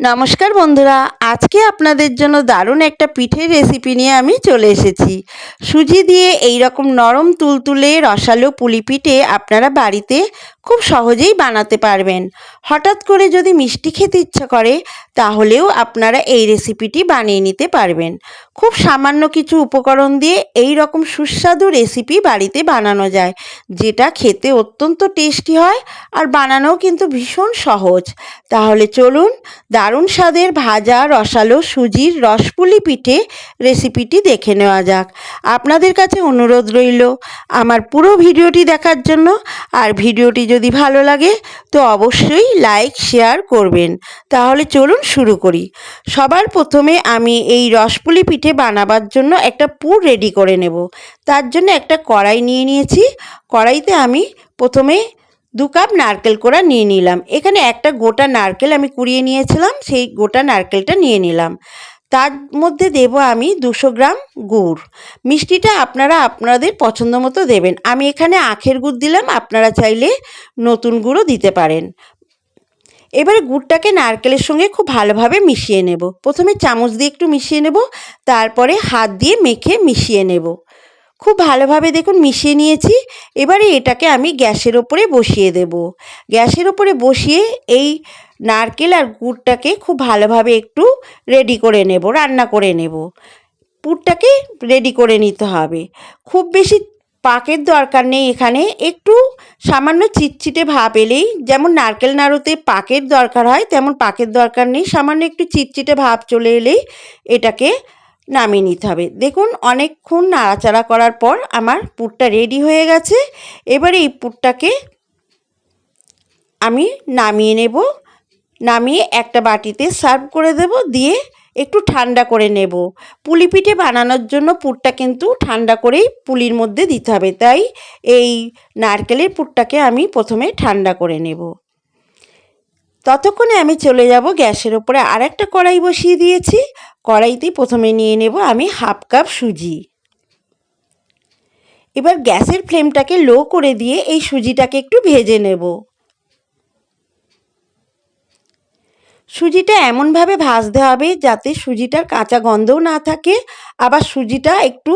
নমস্কার বন্ধুরা, আজকে আপনাদের জন্য দারুণ একটা পিঠের রেসিপি নিয়ে আমি চলে এসেছি। সুজি দিয়ে এই রকম নরম তুলতুলে রসালো পুলি পিঠে আপনারা বাড়িতে খুব সহজেই বানাতে পারবেন। হঠাৎ করে যদি মিষ্টি খেতে ইচ্ছা করে, তাহলেও আপনারা এই রেসিপিটি বানিয়ে নিতে পারবেন। খুব সামান্য কিছু উপকরণ দিয়ে এই রকম সুস্বাদু রেসিপি বাড়িতে বানানো যায়, যেটা খেতে অত্যন্ত টেস্টি হয় আর বানানোও কিন্তু ভীষণ সহজ। তাহলে চলুন দারুণ স্বাদের ভাজা, রসালো সুজির রসপুলি পিঠে রেসিপিটি দেখে নেওয়া যাক। আপনাদের কাছে অনুরোধ রইল আমার পুরো ভিডিওটি দেখার জন্য। আর ভিডিওটি যদি ভালো লাগে, তো অবশ্যই লাইক শেয়ার করবেন। তাহলে চলুন শুরু করি। সবার প্রথমে আমি এই রসপুলি পিঠে বানাবার জন্য একটা পুর রেডি করে নেব। তার জন্য একটা কড়াই নিয়ে নিয়েছি। কড়াইতে আমি প্রথমে দু কাপ নারকেল কোড়া নিয়ে নিলাম। এখানে একটা গোটা নারকেল আমি কুড়িয়ে নিয়েছিলাম, সেই গোটা নারকেলটা নিয়ে নিলাম। তার মধ্যে দেব আমি দুশো গ্রাম গুড়। মিষ্টিটা আপনারা আপনাদের পছন্দ মতো দেবেন। আমি এখানে আখের গুড় দিলাম, আপনারা চাইলে নতুন গুঁড়ও দিতে পারেন। এবারে গুড়টাকে নারকেলের সঙ্গে খুব ভালোভাবে মিশিয়ে নেব। প্রথমে চামচ দিয়ে একটু মিশিয়ে নেব, তারপরে হাত দিয়ে মেখে মিশিয়ে নেব। খুব ভালোভাবে দেখুন মিশিয়ে নিয়েছি। এবারে এটাকে আমি গ্যাসের ওপরে বসিয়ে দেব। গ্যাসের ওপরে বসিয়ে এই নারকেল আর গুড়টাকে খুব ভালোভাবে একটু রেডি করে নেব, রান্না করে নেব। পুরটাকে রেডি করে নিতে হবে। খুব বেশি পাকের দরকার নেই এখানে, একটু সামান্য চিটচিটে ভাব এলেই যেমন নারকেল নাড়ুতে পাকের দরকার হয়, তেমন পাকের দরকার নেই, সামান্য একটু চিটচিটে ভাব চলে এলেই এটাকে নামিয়ে নিতে হবে। দেখুন, অনেকক্ষণ নাড়াচাড়া করার পর আমার পুরটা রেডি হয়ে গেছে। এবারে এই পুরটাকে আমি নামিয়ে নেব। নামিয়ে একটা বাটিতে সার্ভ করে দেব, দিয়ে একটু ঠান্ডা করে নেব। পুলি পিঠে বানানোর জন্য পুরটা কিন্তু ঠান্ডা করেই পুলির মধ্যে দিতে হবে। তাই এই নারকেলের পুরটাকে আমি প্রথমে ঠান্ডা করে নেব। ততক্ষণে আমি চলে যাব, গ্যাসের ওপরে আর একটা কড়াই বসিয়ে দিয়েছি। কড়াইতে প্রথমে নিয়ে নেব আমি হাফ কাপ সুজি। এবার গ্যাসের ফ্লেমটাকে লো করে দিয়ে এই সুজিটাকে একটু ভেজে নেব। সুজিটা এমনভাবে ভাজতে হবে যাতে সুজিটার কাঁচা গন্ধও না থাকে, আবার সুজিটা একটু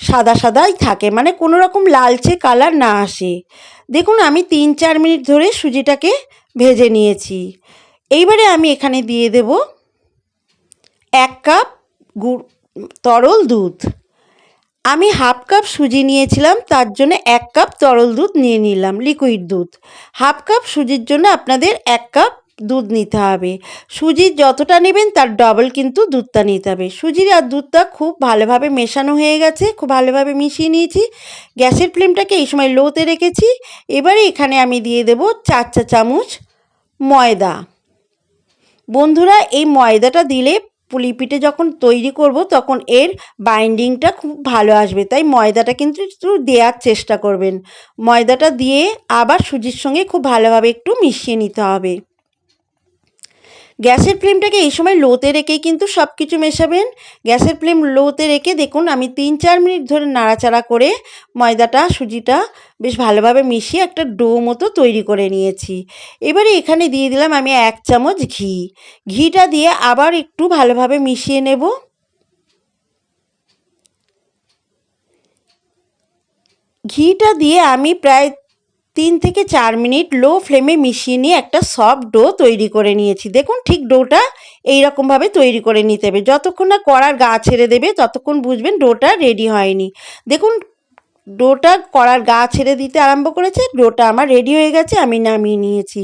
সাদা সাদাই থাকে মানে কোনো রকম লালচে কালার না আসে। দেখুন, আমি তিন চার মিনিট ধরে সুজিটাকে ভেজে নিয়েছি। এইবারে আমি এখানে দিয়ে দেব এক কাপ গুড়, তরল দুধ। আমি হাফ কাপ সুজি নিয়েছিলাম, তার জন্য এক কাপ তরল দুধ নিয়ে নিলাম, লিকুইড দুধ। হাফ কাপ সুজির জন্য আপনাদের এক কাপ দুধ নিতে হবে। সুজির যতটা নেবেন তার ডবল কিন্তু দুধটা নিতে হবে। সুজির আর দুধটা খুব ভালোভাবে মেশানো হয়ে গেছে, খুব ভালোভাবে মিশিয়ে নিয়েছি। গ্যাসের ফ্লেমটাকে এই সময় লোতে রেখেছি। এবারে এখানে আমি দিয়ে দেব চার চা চামচ ময়দা। বন্ধুরা, এই ময়দাটা দিলে পুলি পিঠে যখন তৈরি করব তখন এর বাইন্ডিংটা খুব ভালো আসবে। তাই ময়দাটা কিন্তু একটু দেওয়ার চেষ্টা করবেন। ময়দাটা দিয়ে আবার সুজির সঙ্গে খুব ভালোভাবে একটু মিশিয়ে নিতে হবে। গ্যাসের ফ্লেমটাকে এই সময় লোতে রেখেই কিন্তু সব কিছু মেশাবেন। গ্যাসের ফ্লেম লোতে রেখে দেখুন, আমি তিন চার মিনিট ধরে নাড়াচাড়া করে ময়দাটা, সুজিটা বেশ ভালোভাবে মিশিয়ে একটা ডো মতো তৈরি করে নিয়েছি। এবারে এখানে দিয়ে দিলাম আমি এক চামচ ঘি। ঘিটা দিয়ে আবার একটু ভালোভাবে মিশিয়ে নেব। ঘিটা দিয়ে আমি প্রায় তিন থেকে চার মিনিট লো ফ্লেমে মিশিয়ে নিয়ে একটা সফট ডো তৈরি করে নিয়েছি। দেখুন ঠিক ডোটা এইরকমভাবে তৈরি করে নিতে হবে। যতক্ষণ না কড়ার গা ছেড়ে দেবে, ততক্ষণ বুঝবেন ডোটা রেডি হয়নি। দেখুন ডোটা কড়ার গা ছেড়ে দিতে আরম্ভ করেছে ডোটা আমার রেডি হয়ে গেছে, আমি নামিয়ে নিয়েছি।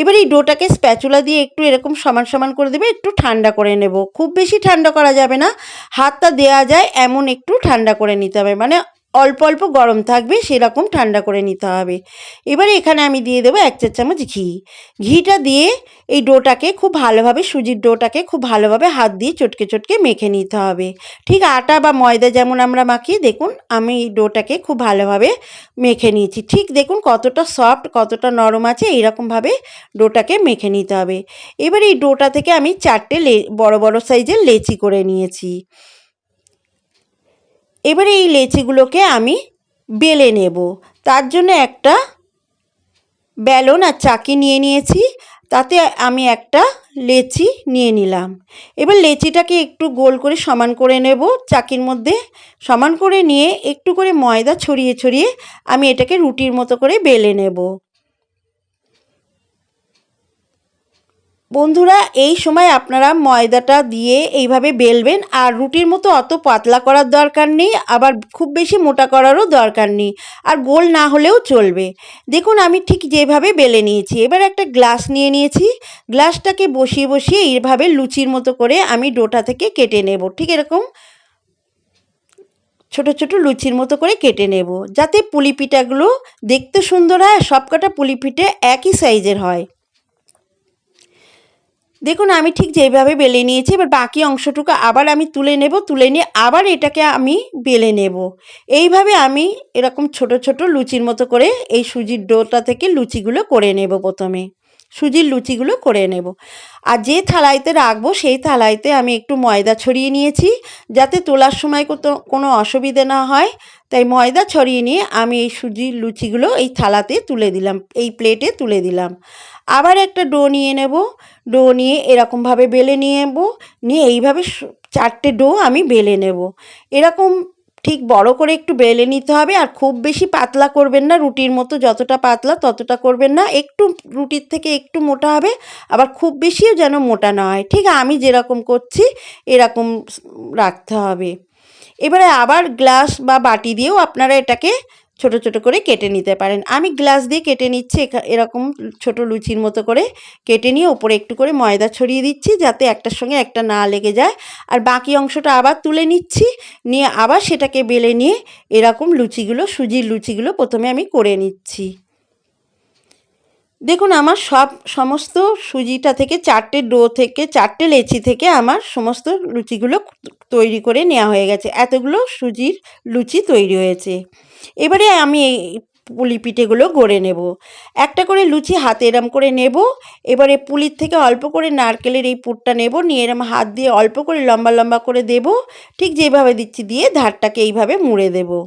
এবার এই ডোটাকে স্প্যাচুলা দিয়ে একটু এরকম সমান সমান করে দেবে, একটু ঠান্ডা করে নেব। খুব বেশি ঠান্ডা করা যাবে না, হাতটা দেওয়া যায় এমন একটু ঠান্ডা করে নিতে হবে। মানে অল্প অল্প গরম থাকবে, সেরকম ঠান্ডা করে নিতে হবে। এবারে এখানে আমি দিয়ে দেবো এক চার চামচ ঘি। ঘিটা দিয়ে এই ডোটাকে খুব ভালোভাবে, সুজির ডোটাকে খুব ভালোভাবে হাত দিয়ে চটকে চটকে মেখে নিতে হবে। ঠিক আটা বা ময়দা যেমন আমরা মাখি দেখুন আমি এই ডোটাকে খুব ভালোভাবে মেখে নিয়েছি। ঠিক দেখুন কতটা সফট, কতটা নরম আছে, এইরকমভাবে ডোটাকে মেখে নিতে হবে। এবার এই ডোটা থেকে আমি চারটে লে, বড় বড় সাইজের লেচি করে নিয়েছি। এবারে এই লেচিগুলোকে আমি বেলে নেব। তার জন্য একটা বেলন আর চাকি নিয়ে নিয়েছি। তাতে আমি একটা লেচি নিয়ে নিলাম। এবার লেচিটাকে একটু গোল করে সমান করে নেব। চাকির মধ্যে সমান করে নিয়ে একটু করে ময়দা ছড়িয়ে ছড়িয়ে আমি এটাকে রুটির মতো করে বেলে নেব। বন্ধুরা, এই সময় আপনারা ময়দাটা দিয়ে এইভাবে বেলবেন আর রুটির মতো অত পাতলা করার দরকার নেই, আবার খুব বেশি মোটা করারও দরকার নেই আর গোল না হলেও চলবে। দেখুন, আমি ঠিক যেভাবে বেলে নিয়েছি। এবার একটা গ্লাস নিয়ে নিয়েছি। গ্লাসটাকে বসিয়ে বসিয়ে এইভাবে লুচির মতো করে আমি ডোটা থেকে কেটে নেব। ঠিক এরকম? ছোট ছোট লুচির মতো করে কেটে নেব। যাতে পুলি পিঠাগুলো দেখতে সুন্দর হয় সবকটা পুলি পিঠে একই সাইজের হয়। দেখুন, আমি ঠিক যেভাবে বেলে নিয়েছি, এবার বাকি অংশটুকু আবার আমি তুলে নেব, তুলে নিয়ে আবার এটাকে আমি বেলে নেব। এইভাবে আমি এরকম ছোট ছোট লুচির মতো করে এই সুজির ডোটা থেকে লুচিগুলো করে নেব প্রথমে। সুজির লুচিগুলো করে নেব। আর যে থালাইতে রাখব, সেই থালাইতে আমি একটু ময়দা ছড়িয়ে নিয়েছি, যাতে তোলার সময় কোনো অসুবিধে না হয়। তাই ময়দা ছড়িয়ে নিয়ে আমি এই সুজির লুচিগুলো এই থালাতে তুলে দিলাম, এই প্লেটে তুলে দিলাম। আবার একটা ডো নিয়ে নেব। ডো নিয়ে এরকমভাবে বেলে নিয়ে নেব। নিয়ে এইভাবে চারটে ডো আমি বেলে নেব। এরকম ঠিক বড় করে একটু বেলে নিতে হবে আর খুব বেশি পাতলা করবেন না, রুটির মতো যতটা পাতলা ততটা করবেন না। একটু রুটির থেকে একটু মোটা হবে, আবার খুব বেশিও যেন মোটা না হয়। ঠিক আমি যেরকম করছি, এরকম রাখতে হবে। এবারে আবার গ্লাস বা বাটি দিয়েও আপনারা এটাকে ছোট ছোট করে কেটে নিতে পারেন। আমি গ্লাস দিয়ে কেটে নিচ্ছি এরকম ছোট লুচির মতো করে কেটে নিয়ে ওপরে একটু করে ময়দা ছড়িয়ে দিচ্ছি যাতে একটার সঙ্গে একটা না লেগে যায়। আর বাকি অংশটা আবার তুলে নিচ্ছি, নিয়ে আবার সেটাকে বেলে নিয়ে এরকম লুচিগুলো, সুজির লুচিগুলো প্রথমে আমি করে নিচ্ছি। দেখুন, আমার সব সমস্ত সুজিটা থেকে চারটে ডো থেকে, চারটে লেচি থেকে আমার সমস্ত লুচিগুলো তৈরি করে নেওয়া হয়ে গেছে। এতগুলো সুজির লুচি তৈরি হয়েছে। এবারে আমি এই পুলি পিঠেগুলো গড়ে নেব। একটা করে লুচি হাতে এরম করে নেব। এবারে পুলির থেকে অল্প করে নারকেলের এই পুরটা নেব। নিয়ে এরম হাত দিয়ে অল্প করে লম্বা লম্বা করে দেব। ঠিক যেভাবে দিচ্ছি দিয়ে ধারটাকে এইভাবে মুড়ে দেবো।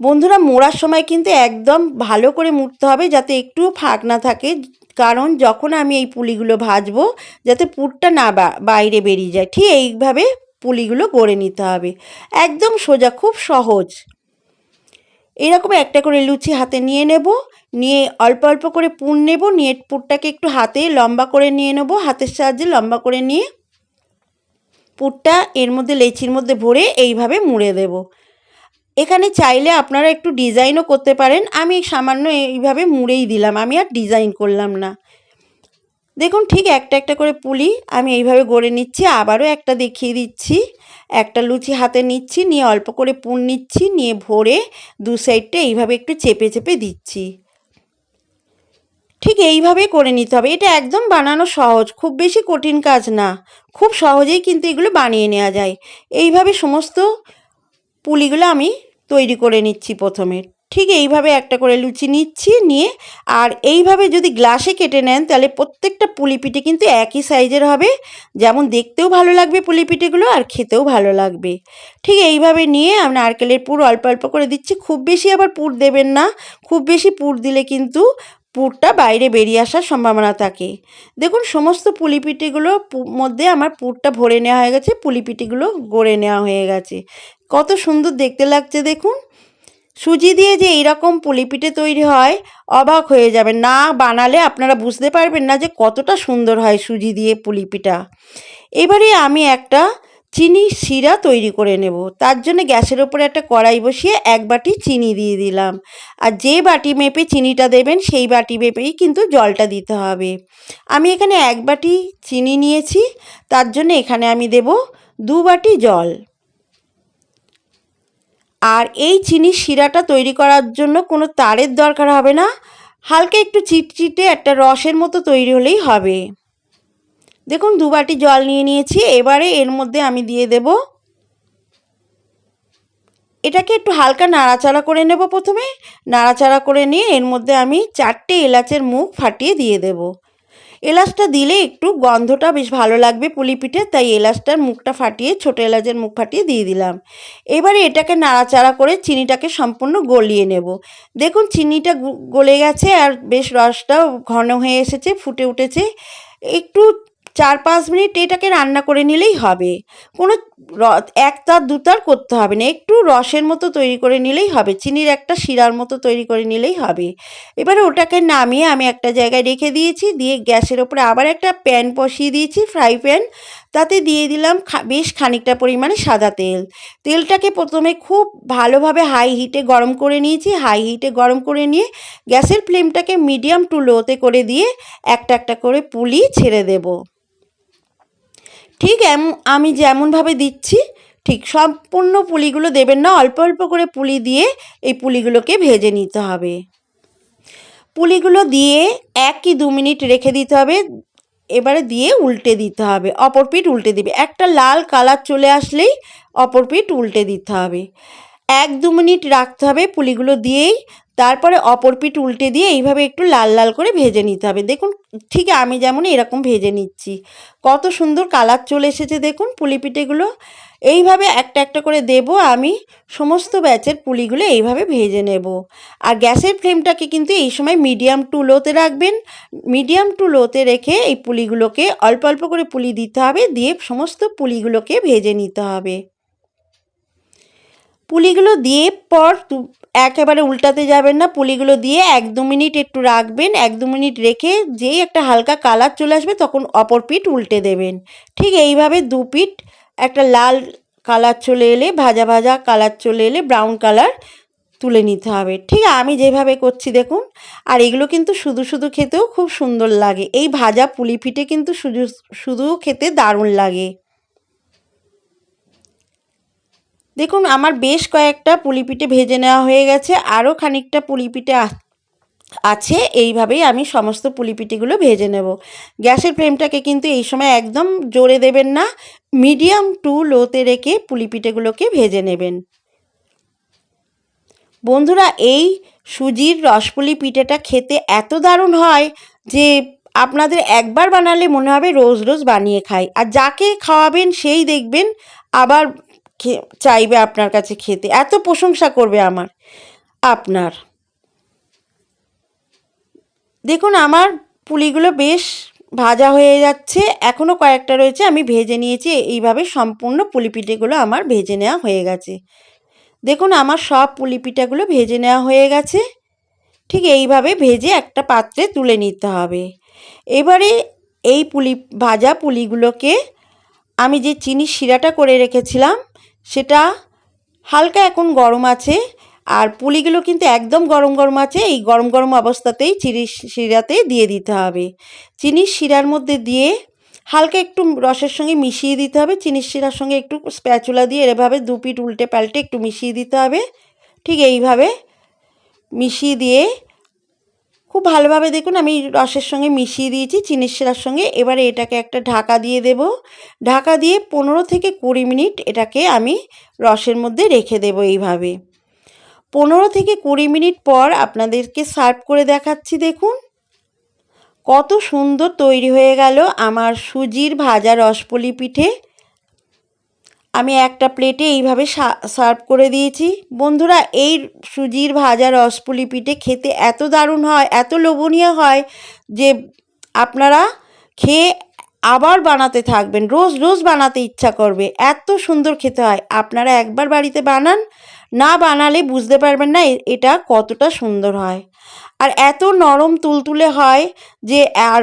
বন্ধুরা, মোড়ার সময় কিন্তু একদম ভালো করে মুড়তে হবে যাতে একটুও ফাঁক না থাকে। কারণ যখন আমি এই পুলিগুলো ভাজবো, যাতে পুরটা না বাইরে বেরিয়ে যায়, ঠিক এইভাবে পুলিগুলো গড়ে নিতে হবে। একদম সোজা, খুব সহজ। এরকম একটা করে লুচি হাতে নিয়ে নেব, নিয়ে অল্প অল্প করে পুর নেব, নিয়ে পুরটাকে একটু হাতে লম্বা করে নিয়ে নেব, হাতের সাহায্যে লম্বা করে নিয়ে পুরটা এর মধ্যে লেচির মধ্যে ভরে এইভাবে মুড়ে দেবো। এখানে চাইলে আপনারা একটু ডিজাইনও করতে পারেন, আমি সামান্য এইভাবে মুড়েই দিলাম, আমি আর ডিজাইন করলাম না। দেখুন ঠিক একটা একটা করে পুলি, আমি এইভাবে গড়ে নিচ্ছি, আবারও একটা দেখিয়ে দিচ্ছি। একটা লুচি হাতে নিচ্ছি, নিয়ে অল্প করে পুন নিচ্ছি, নিয়ে ভরে দু সাইডটা এইভাবে একটু চেপে চেপে দিচ্ছি। ঠিক এইভাবে করে নিতে হবে। এটা একদম বানানো সহজ, খুব বেশি কঠিন কাজ না। খুব সহজেই কিন্তু এগুলো বানিয়ে নেওয়া যায়। এইভাবে সমস্ত পুলিগুলো আমি তৈরি করে নিচ্ছি প্রথমে। ঠিক এইভাবে একটা করে লুচি নিচ্ছি, নিয়ে আর এইভাবে যদি গ্লাসে কেটে নেন, তাহলে প্রত্যেকটা পুলিপিঠে কিন্তু একই সাইজের হবে। যেমন দেখতেও ভালো লাগবে পুলি পিঠেগুলো আর খেতেও ভালো লাগবে। ঠিক এইভাবে নিয়ে আমি নারকেলের পুর অল্প অল্প করে দিচ্ছি। খুব বেশি আবার পুর দেবেন না। খুব বেশি পুর দিলে কিন্তু পুরটা বাইরে বেরিয়ে আসার সম্ভাবনা থাকে। দেখুন, সমস্ত পুলিপিটিগুলোর মধ্যে আমার পুরটা ভরে নেওয়া হয়ে গেছে পুলিপিটিগুলো গড়ে নেওয়া হয়ে গেছে। কত সুন্দর দেখতে লাগছে, দেখুন। সুজি দিয়ে যে এইরকম পুলিপিঠে তৈরি হয়, অবাক হয়ে যাবে না বানালে আপনারা বুঝতে পারবেন না যে কতটা সুন্দর হয় সুজি দিয়ে পুলিপিঠা। এবারে আমি একটা চিনি শিরা তৈরি করে নেব। তার জন্য গ্যাসের ওপরে একটা কড়াই বসিয়ে এক বাটি চিনি দিয়ে দিলাম। আর যে বাটি মেপে চিনিটা দেবেন, সেই বাটি মেপেই কিন্তু জলটা দিতে হবে। আমি এখানে এক বাটি চিনি নিয়েছি। তার জন্য এখানে আমি দেব দু বাটি জল। আর এই চিনির শিরাটা তৈরি করার জন্য কোনো তারের দরকার হবে না। হালকা একটু চিটচিটে একটা রসের মতো তৈরি হলেই হবে। দেখুন, দু বাটি জল নিয়ে নিয়েছি। এবারে এর মধ্যে আমি দিয়ে দেব। এটাকে একটু হালকা নাড়াচাড়া করে নেব প্রথমে। নাড়াচাড়া করে নিয়ে এর মধ্যে আমি চারটে এলাচের মুখ ফাটিয়ে দিয়ে দেব। এলাচটা দিলে একটু গন্ধটা বেশ ভালো লাগবে পুলি পিঠে, তাই এলাচটার মুখটা ফাটিয়ে, ছোটো এলাচের মুখ ফাটিয়ে দিয়ে দিলাম। এবারে এটাকে নাড়াচাড়া করে চিনিটাকে সম্পূর্ণ গলিয়ে নেব। দেখুন, চিনিটা গলে গেছে আর বেশ রসটাও ঘন হয়ে এসেছে, ফুটে উঠেছে। একটু চার পাঁচ মিনিট এটাকে রান্না করে নিলেই হবে। কোনো এক তার, দু তার করতে হবে না। একটু রসের মতো তৈরি করে নিলেই হবে। চিনির একটা শিরার মতো তৈরি করে নিলেই হবে। এবারে ওটাকে নামিয়ে আমি একটা জায়গায় রেখে দিয়েছি। দিয়ে গ্যাসের ওপরে আবার একটা প্যান বসিয়ে দিয়েছি, ফ্রাই প্যান। তাতে দিয়ে দিলাম বেশ খানিকটা পরিমাণে সাদা তেল। তেলটাকে প্রথমে খুব ভালোভাবে হাই হিটে গরম করে নিয়েছি। হাই হিটে গরম করে নিয়ে গ্যাসের ফ্লেমটাকে মিডিয়াম টু লোতে করে দিয়ে একটা একটা করে পুলি ছেড়ে দেবো। ঠিক এম, আমি যেমনভাবে দিচ্ছি, ঠিক সম্পূর্ণ পুলিগুলো দেবেন না, অল্প অল্প করে পুলি দিয়ে এই পুলিগুলোকে ভেজে নিতে হবে। পুলিগুলো দিয়ে এক কি দু মিনিট রেখে দিতে হবে, এবারে দিয়ে উল্টে দিতে হবে, অপর পিঠ উল্টে দিবে। একটা লাল কালার চলে আসলেই অপর পিঠ উল্টে দিতে হবে। এক দু মিনিট রাখতে হবে পুলিগুলো দিয়েই তারপরে অপর পিঠ উল্টে দিয়ে এইভাবে একটু লাল লাল করে ভেজে নিতে হবে। দেখুন, ঠিক আমি যেমন এরকম ভেজে নিচ্ছি। কত সুন্দর কালার চলে এসেছে দেখুন পুলি পিঠেগুলো। এইভাবে একটা একটা করে দেব আমি, সমস্ত ব্যাচের পুলিগুলো এইভাবে ভেজে নেব। আর গ্যাসের ফ্লেমটাকে কিন্তু এই সময় মিডিয়াম টু লোতে রাখবেন। মিডিয়াম টু লোতে রেখে এই পুলিগুলোকে অল্প অল্প করে পুলি দিতে হবে, দিয়ে সমস্ত পুলিগুলোকে ভেজে নিতে হবে। পুলিগুলো দিয়ে পর একেবারে উল্টাতে যাবেন না, পুলিগুলো দিয়ে এক দু মিনিট একটু রাখবেন, এক দু মিনিট রেখে যেই একটা হালকা কালার চলে আসবে তখন অপর পিঠ উল্টে দেবেন। ঠিক এইভাবে দু পিঠ একটা লাল কালার চলে এলে, ভাজা ভাজা কালার চলে এলে ব্রাউন কালার তুলে নিতে হবে। ঠিক আমি যেভাবে করছি দেখুন, আর এগুলো কিন্তু শুধু শুধু খেতেও খুব সুন্দর লাগে। এই ভাজা পুলি পিঠে কিন্তু শুধু শুধু খেতে দারুণ লাগে। দেখুন, আমার বেশ কয়েকটা পুলি পিঠে ভেজে নেওয়া হয়ে গেছে। আরও খানিকটা পুলি পিঠে আছে। এইভাবেই আমি সমস্ত পুলি পিঠেগুলো ভেজে নেব। গ্যাসের ফ্লেমটাকে কিন্তু এই সময় একদম জোরে দেবেন না। মিডিয়াম টু লোতে রেখে পুলি পিঠেগুলোকে ভেজে নেবেন। বন্ধুরা, এই সুজির রসপুলি পিঠেটা খেতে এত দারুণ হয় যে আপনাদের একবার বানালে মনে হবে রোজ রোজ বানিয়ে খাই। আর যাকে খাওয়াবেন সেই দেখবেন আবার চাইবে আপনার কাছে খেতে। এত প্রশংসা করবে আমার, আপনার। দেখুন, আমার পুলিগুলো বেশ ভাজা হয়ে যাচ্ছে। এখনও কয়েকটা রয়েছে, আমি ভেজে নিয়েছি। এইভাবে সম্পূর্ণ পুলিপিঠেগুলো আমার ভেজে নেওয়া হয়ে গেছে। দেখুন, আমার সব পুলিপিঠাগুলো ভেজে নেওয়া হয়ে গেছে। ঠিক এইভাবে ভেজে একটা পাত্রে তুলে নিতে হবে। এবারে এই পুলি, ভাজা পুলিগুলোকে আমি যে চিনি শিরাটা করে রেখেছিলাম সেটা হালকা এখন গরম আছে, আর পুলিগুলো কিন্তু একদম গরম গরম আছে, এই গরম গরম অবস্থাতেই চিনি শিরাতে দিয়ে দিতে হবে। চিনির শিরার মধ্যে দিয়ে হালকা একটু রসের সঙ্গে মিশিয়ে দিতে হবে, চিনির শিরার সঙ্গে একটু স্প্যাচুলা দিয়ে এভাবে দু পিঠ উল্টে পাল্টে একটু মিশিয়ে দিতে হবে, ঠিক এইভাবে মিশিয়ে দিয়ে খুব ভালোভাবে দেখুন, আমি রসের সঙ্গে মিশিয়ে দিয়েছি চিনির শিরার সঙ্গে। এবারে এটাকে একটা ঢাকা দিয়ে দেব। ঢাকা দিয়ে পনেরো থেকে কুড়ি মিনিট এটাকে আমি রসের মধ্যে রেখে দেব এইভাবে। পনেরো থেকে কুড়ি মিনিট পর আপনাদেরকে সার্ভ করে দেখাচ্ছি, দেখুন। কত সুন্দর তৈরি হয়ে গেল আমার সুজির ভাজা রসপলি পিঠে। আমি একটা প্লেটে এইভাবে সার্ভ করে দিয়েছি। বন্ধুরা, এই সুজির ভাজা রসপুলি পিঠে খেতে এত দারুণ হয়, এত লোভনীয় হয় যে আপনারা খেয়ে আবার বানাতে থাকবেন। রোজ রোজ বানাতে ইচ্ছা করবে। এত সুন্দর খেতে হয়। আপনারা একবার বাড়িতে বানান, না বানালে বুঝতে পারবেন না এটা কতটা সুন্দর হয়। আর এত নরম তুলতুলে হয় যে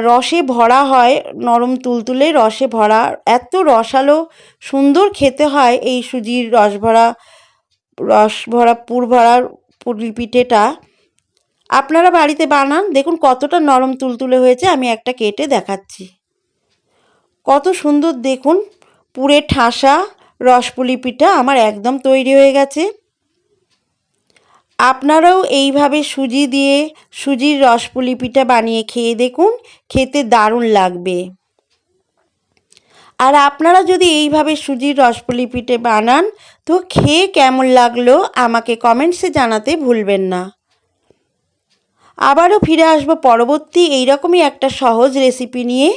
রসে ভরা হয়, নরম তুলতুলে রসে ভরা, এত রসালো সুন্দর খেতে হয় এই সুজির রস ভরা রস ভরা পুর ভরা পুলি পিঠেটা আপনারা বাড়িতে বানান, দেখুন কতটা নরম তুলতুলে হয়েছে, আমি একটা কেটে দেখাচ্ছি। কত সুন্দর দেখুন, পুরে ঠাসা রসপুলি পিঠা আমার একদম তৈরি হয়ে গেছে। আপনারাও এইভাবে সুজি দিয়ে সুজির রসপুলি পিঠা বানিয়ে খেয়ে দেখুন, খেতে দারুণ লাগবে। আর আপনারা যদি এইভাবে সুজির রসপুলি পিঠে বানান, তো খেয়ে কেমন লাগল আমাকে কমেন্টসে জানাতে ভুলবেন না। আবারও ফিরে আসব পরবর্তী এইরকমই একটা সহজ রেসিপি নিয়ে।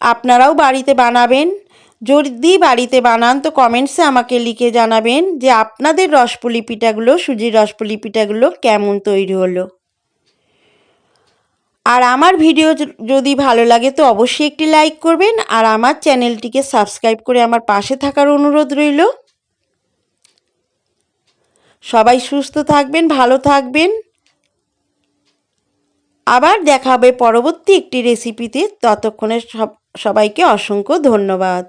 আপনারাও বাড়িতে বানাবেন। যদি বাড়িতে বানান তো কমেন্টসে আমাকে লিখে জানাবেন যে আপনাদের রসপুলি পিঠাগুলো সুজির রসপুলি পিঠাগুলো কেমন তৈরি হলো। আর আমার ভিডিও যদি ভালো লাগে তো অবশ্যই একটি লাইক করবেন আর আমার চ্যানেলটিকে সাবস্ক্রাইব করে আমার পাশে থাকার অনুরোধ রইল। সবাই সুস্থ থাকবেন, ভালো থাকবেন। আবার দেখা হবে পরবর্তী একটি রেসিপিতে ততক্ষণে সব, সবাইকে অসংখ্য ধন্যবাদ।